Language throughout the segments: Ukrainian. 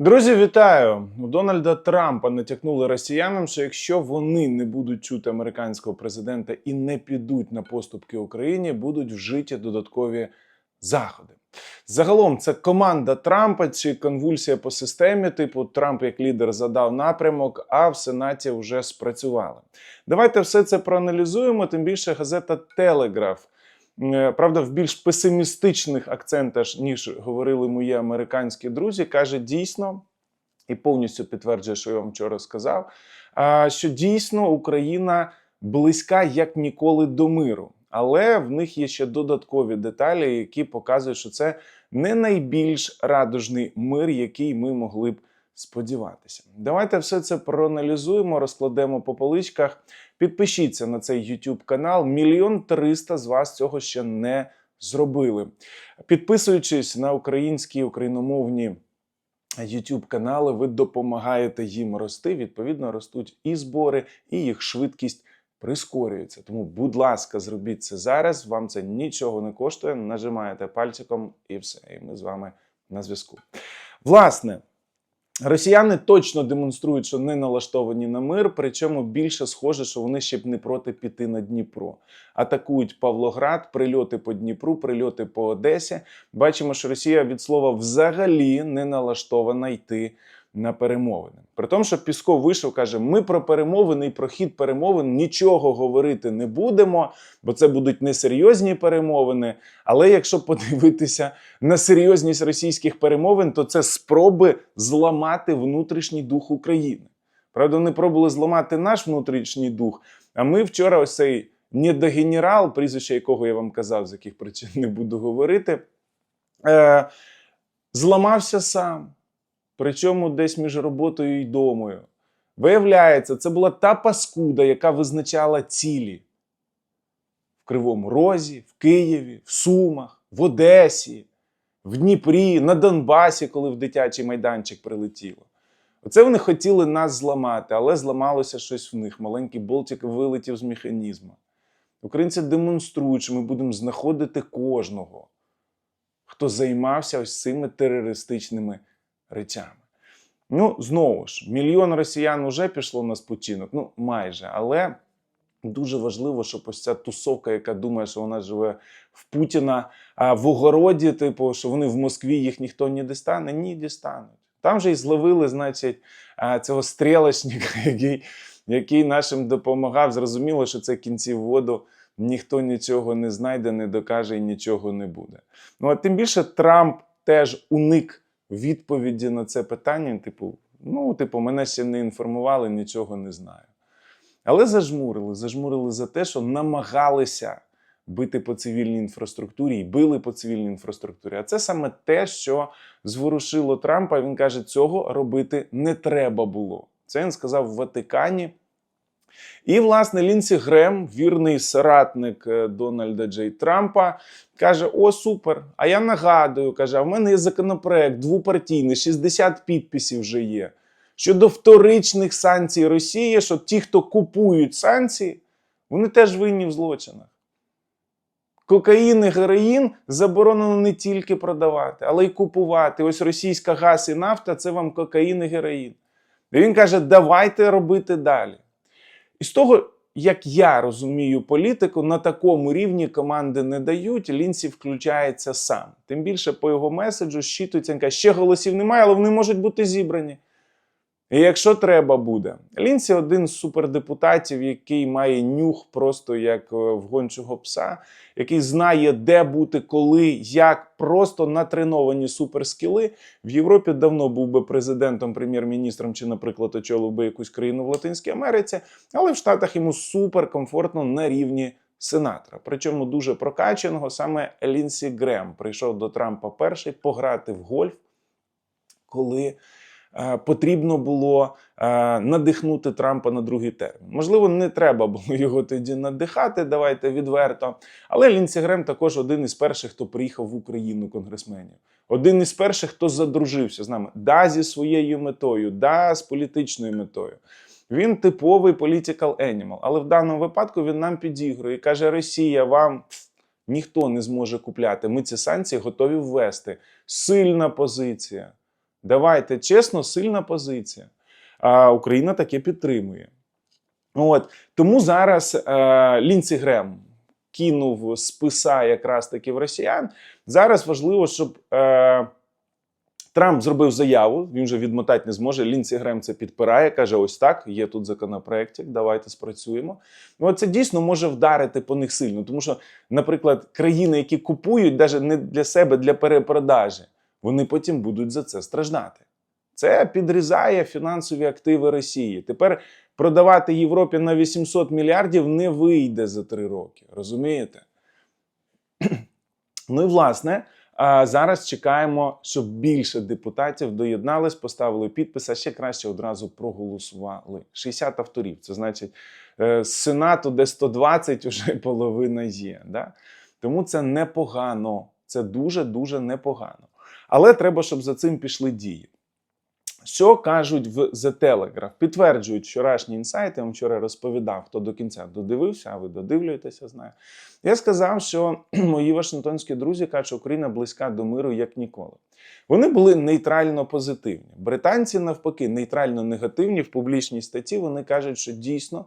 Друзі, вітаю! У Дональда Трампа натякнули росіянам, що якщо вони не будуть чути американського президента і не підуть на поступки Україні, будуть вжиті додаткові заходи. Загалом це команда Трампа чи конвульсія по системі, типу Трамп як лідер задав напрямок, а в Сенаті вже спрацювали. Давайте все це проаналізуємо. Тим більше газета Телеграф. Е, Правда, в більш песимістичних акцентах, ніж говорили мої американські друзі, каже дійсно і повністю підтверджує, що я вам вчора сказав, що дійсно Україна близька як ніколи до миру. Але в них є ще додаткові деталі, які показують, що це не найбільш радужний мир, який ми могли б сподіватися. Давайте все це проаналізуємо, розкладемо по поличках. Підпишіться на цей YouTube канал. Мільйон триста з вас цього ще не зробили. Підписуючись на українські україномовні YouTube канали, ви допомагаєте їм рости. Відповідно, ростуть і збори, і їх швидкість прискорюється. Тому, будь ласка, зробіть це зараз. Вам це нічого не коштує. Нажимаєте пальчиком і все. І ми з вами на зв'язку. Власне. Росіяни точно демонструють, що не налаштовані на мир, причому більше схоже, що вони ще б не проти піти на Дніпро. Атакують Павлоград, прильоти по Дніпру, прильоти по Одесі. Бачимо, що Росія від слова взагалі не налаштована йти на перемовини. При тому, що Пісков вийшов, каже: ми про перемовини і про хід перемовин нічого говорити не будемо, бо це будуть несерйозні перемовини. Але якщо подивитися на серйозність російських перемовин, то це спроби зламати внутрішній дух України. Правда, вони пробували зламати наш внутрішній дух. А ми вчора ось цей недогенерал, прізвище якого я вам казав, з яких причин не буду говорити, е, зламався сам. Причому десь між роботою і домою. Виявляється, це була та паскуда, яка визначала цілі в Кривому Розі, в Києві, в Сумах, в Одесі, в Дніпрі, на Донбасі, коли в дитячий майданчик прилетіло. Оце вони хотіли нас зламати, але зламалося щось в них. Маленький болтик вилетів з механізму. Українці демонструють, що ми будемо знаходити кожного, хто займався ось цими терористичними речами. Ну, знову ж, мільйон росіян вже пішло на спочинок, ну майже, але дуже важливо, щоб ось ця тусовка, яка думає, що вона живе в Путіна, а в огороді, типу, що вони в Москві їх ніхто не дістане, ні, дістануть. Там же і зловили, значить, цього стрілочника, який, який нашим допомагав. Зрозуміло, що це кінці воду. Ніхто нічого не знайде, не докаже і нічого не буде. Ну а тим більше Трамп теж уник відповіді на це питання. Типу, ну, типу, мене ще не інформували, нічого не знаю. Але зажмурили, зажмурили за те, що намагалися бити по цивільній інфраструктурі і били по цивільній інфраструктурі. А це саме те, що зворушило Трампа. Він каже, цього робити не треба було. Це він сказав в Ватикані. І, власне, Лінсі Грем, вірний соратник е, Дональда Джей Трампа, каже: О, супер! А я нагадую, каже, а в мене є законопроект двопартійний, 60 підписів вже є. Щодо вторичних санкцій Росії, що ті, хто купують санкції, вони теж винні в злочинах. Кокаїн і героїн заборонено не тільки продавати, але й купувати. Ось російська газ і нафта це вам кокаїн і героїн. І він каже, давайте робити далі. І з того, як я розумію політику, на такому рівні команди не дають, Лінсі включається сам. Тим більше по його меседжу щитується, ще голосів немає, але вони можуть бути зібрані. Якщо треба буде, Лінсі один з супердепутатів, який має нюх просто як е, в гончого пса, який знає, де бути, коли, як, просто натреновані суперскіли. В Європі давно був би президентом, прем'єр-міністром чи, наприклад, очолив би якусь країну в Латинській Америці, але в Штатах йому суперкомфортно на рівні сенатора. Причому дуже прокачаного саме Лінсі Грем прийшов до Трампа перший пограти в гольф, коли потрібно було е, надихнути Трампа на другий термін. Можливо, не треба було його тоді надихати, давайте відверто. Але Лінсі Грем також один із перших, хто приїхав в Україну конгресменів. Один із перших, хто задружився з нами, да, зі своєю метою, да, з політичною метою. Він типовий political animal, але в даному випадку він нам підігрує і каже: Росія, вам ніхто не зможе купляти. Ми ці санкції готові ввести. Сильна позиція. Давайте чесно, сильна позиція. А Україна таке підтримує. От тому зараз е, Лінці Грем кинув списа якраз таки в росіян. Зараз важливо, щоб е, Трамп зробив заяву. Він вже відмотати не зможе. Лінці Грем це підпирає. каже: ось так, є тут законопроектик, давайте спрацюємо. Ну, це дійсно може вдарити по них сильно, тому що, наприклад, країни, які купують, навіть не для себе, для перепродажі, вони потім будуть за це страждати. Це підрізає фінансові активи Росії. Тепер продавати Європі на 800 мільярдів не вийде за три роки. Розумієте? Ну і власне. Зараз чекаємо, щоб більше депутатів доєднались, поставили підпис, а ще краще одразу проголосували. 60 авторів. Це значить, е, з Сенату, де 120, вже половина є. Да? Тому це непогано. Це дуже-дуже непогано. Але треба, щоб за цим пішли дії. Що кажуть в The Telegraph? Підтверджують вчорашні інсайти. Я вам вчора розповідав, хто до кінця додивився, а ви додивлюєтеся, знаю. Я сказав, що мої вашингтонські друзі кажуть, що Україна близька до миру як ніколи. Вони були нейтрально позитивні. Британці, навпаки, нейтрально негативні в публічній статті. Вони кажуть, що дійсно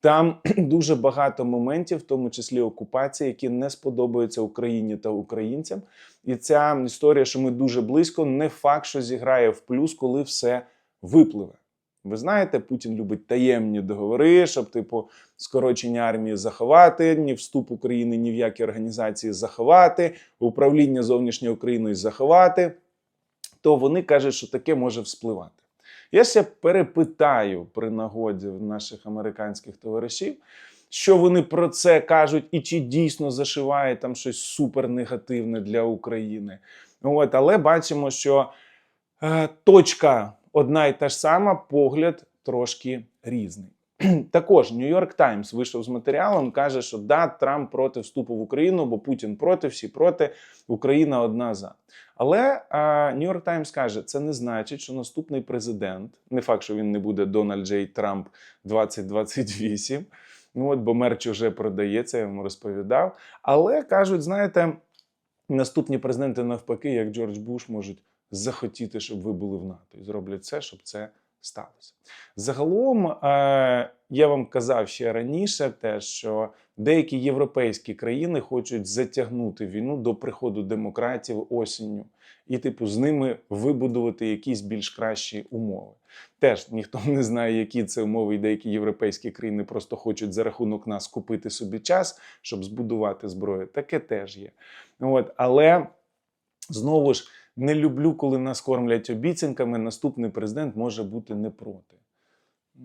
там дуже багато моментів, в тому числі окупації, які не сподобаються Україні та українцям. І ця історія, що ми дуже близько, не факт, що зіграє в плюс, коли все випливе. Ви знаєте, Путін любить таємні договори, щоб, типу, скорочення армії заховати, ні вступ України ні в які організації заховати, управління зовнішньою Україною заховати. То вони кажуть, що таке може вспливати. Я ще перепитаю при нагоді наших американських товаришів, що вони про це кажуть, і чи дійсно зашиває там щось супернегативне для України. От, але бачимо, що е, точка одна і та ж сама, погляд трошки різний. Також Нью-Йорк Таймс вийшов з матеріалом, каже, що да, Трамп проти вступу в Україну, бо Путін проти, всі проти, Україна одна за. Але Нью-Йорк Таймс каже, це не значить, що наступний президент, не факт, що він не буде Дональд Джей Трамп 2028. Ну от, бо мерч вже продається, я йому розповідав. Але кажуть, знаєте, наступні президенти, навпаки, як Джордж Буш, можуть захотіти, щоб ви були в НАТО, і зроблять все, щоб це сталося. Загалом, е, я вам казав ще раніше, те, що деякі європейські країни хочуть затягнути війну до приходу демократів осінню і, типу, з ними вибудувати якісь більш кращі умови. Теж ніхто не знає, які це умови, і деякі європейські країни просто хочуть за рахунок нас купити собі час, щоб збудувати зброю. Таке теж є. От, але знову ж не люблю, коли нас кормлять обіцянками. Наступний президент може бути не проти.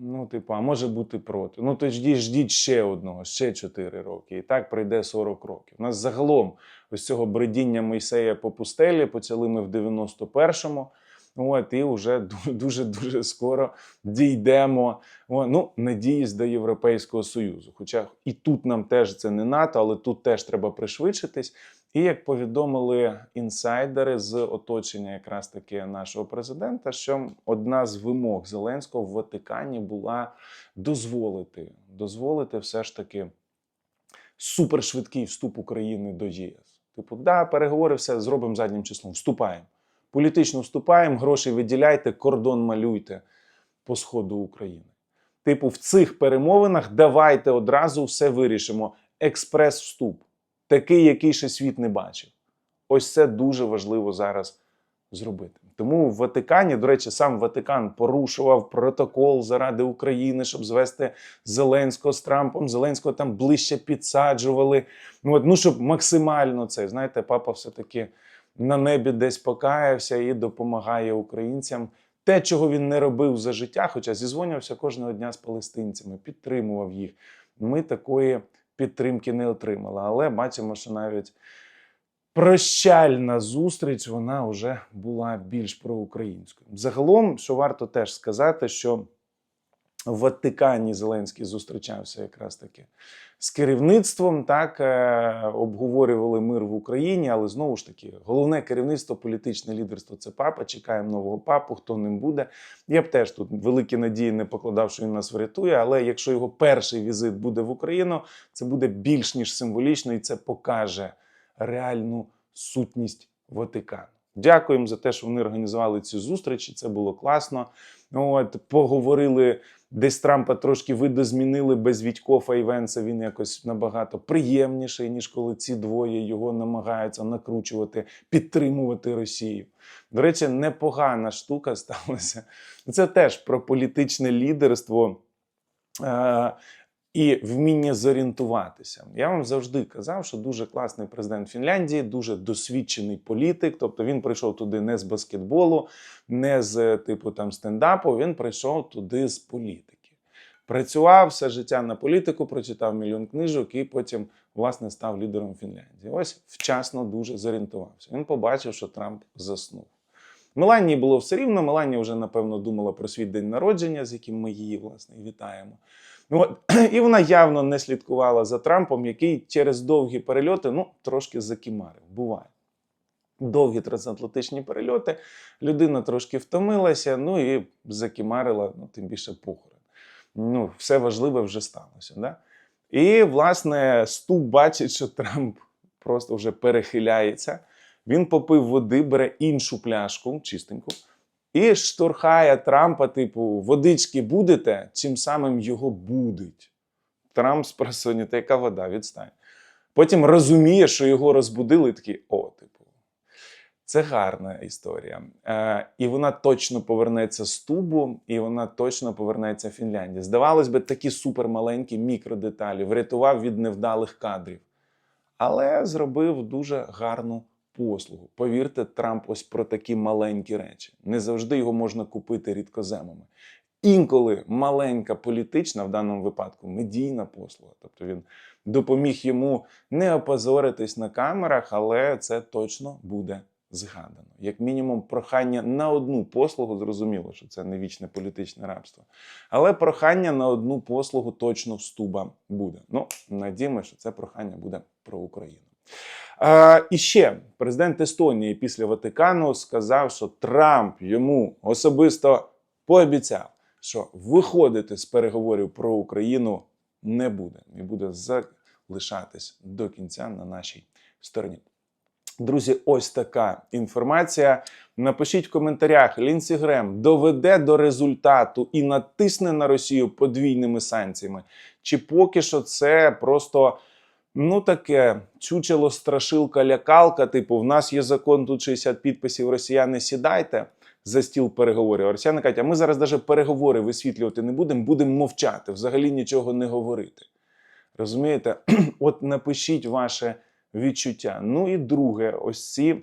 Ну, типу, а може бути проти. Ну, то ждіть, ще одного, ще 4 роки. І так пройде 40 років. У нас загалом ось цього бредіння Мойсея по пустелі почали ми в 91-му. От, і вже дуже дуже скоро дійдемо. О, ну, надіюсь, до Європейського Союзу. Хоча і тут нам теж це не НАТО, але тут теж треба пришвидшитись. І як повідомили інсайдери з оточення, якраз таки нашого президента, що одна з вимог Зеленського в Ватикані була дозволити, дозволити все ж таки супершвидкий вступ України до ЄС. Типу, да, переговори, все зробимо заднім числом, вступаємо. Політично вступаємо, гроші виділяйте, кордон малюйте по сходу України. Типу, в цих перемовинах давайте одразу все вирішимо. Експрес-вступ, такий, який ще світ не бачив. Ось це дуже важливо зараз зробити. Тому в Ватикані, до речі, сам Ватикан порушував протокол заради України, щоб звести Зеленського з Трампом. Зеленського там ближче підсаджували. Ну, от, ну щоб максимально це, знаєте, папа все-таки на небі десь покаявся і допомагає українцям. Те, чого він не робив за життя, хоча зізвонювався кожного дня з палестинцями, підтримував їх. Ми такої підтримки не отримала. Але бачимо, що навіть прощальна зустріч вона вже була більш проукраїнською. Загалом, що варто теж сказати, що в Ватикані Зеленський зустрічався якраз таки з керівництвом, так е, обговорювали мир в Україні, але знову ж таки, головне керівництво, політичне лідерство це папа. Чекаємо нового папу, хто ним буде. Я б теж тут великі надії не покладав, що він нас врятує. Але якщо його перший візит буде в Україну, це буде більш ніж символічно, і це покаже реальну сутність Ватикану. Дякуємо за те, що вони організували ці зустрічі. Це було класно. От, поговорили. Десь Трампа трошки видозмінили без Вітькофа і Венса. Він якось набагато приємніший, ніж коли ці двоє його намагаються накручувати, підтримувати Росію. До речі, непогана штука сталася. Це теж про політичне лідерство. Е- і вміння зорієнтуватися. Я вам завжди казав, що дуже класний президент Фінляндії, дуже досвідчений політик. Тобто він прийшов туди не з баскетболу, не з типу там стендапу. Він прийшов туди з політики. Працював все життя на політику, прочитав мільйон книжок і потім власне став лідером Фінляндії. Ось вчасно дуже зорієнтувався. Він побачив, що Трамп заснув. Меланії було все рівно. Меланія вже напевно думала про свій день народження, з яким ми її власне вітаємо. Ну, от, і вона явно не слідкувала за Трампом, який через довгі перельоти ну, трошки закімарив. Буває. Довгі трансатлантичні перельоти, людина трошки втомилася, ну і закімарила, ну, тим більше похорон. Ну, все важливе вже сталося. Да? І, власне, Ступ бачить, що Трамп просто вже перехиляється. Він попив води, бере іншу пляшку, чистеньку, і штурхає Трампа, типу, водички будете, цим самим його будить. Трамп спросонює, та яка вода, відстань. Потім розуміє, що його розбудили, і такий, о, типу. Це гарна історія. Е, і вона точно повернеться з тубу, і вона точно повернеться в Фінляндію. Здавалось би, такі супермаленькі мікродеталі, врятував від невдалих кадрів. Але зробив дуже гарну послугу. Повірте, Трамп ось про такі маленькі речі. Не завжди його можна купити рідкоземами. Інколи маленька політична, в даному випадку медійна послуга. Тобто він допоміг йому не опозоритись на камерах, але це точно буде згадано. Як мінімум, прохання на одну послугу, зрозуміло, що це не вічне політичне рабство. Але прохання на одну послугу точно в стуба буде. Ну, надіємо, що це прохання буде про Україну. І ще президент Естонії після Ватикану сказав, що Трамп йому особисто пообіцяв, що виходити з переговорів про Україну не буде і буде залишатись до кінця на нашій стороні. Друзі, ось така інформація. Напишіть в коментарях: Лінсі Грем доведе до результату і натисне на Росію подвійними санкціями. Чи поки що це просто ну таке чучело, страшилка, лякалка? Типу, в нас є закон, тут 60 підписів, росіяни сідайте за стіл переговорів. Росіяни кажуть, а ми зараз навіть переговори висвітлювати не будемо, будемо мовчати, взагалі нічого не говорити. Розумієте? От напишіть ваше відчуття. Ну і друге, ось ці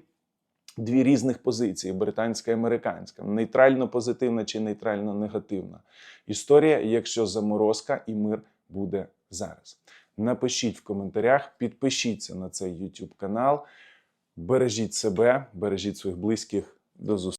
дві різних позиції: британська і американська, нейтрально позитивна чи нейтрально негативна. Історія, якщо заморозка і мир буде зараз. Напишіть в коментарях, підпишіться на цей YouTube канал, бережіть себе, бережіть своїх близьких. До зустрічі.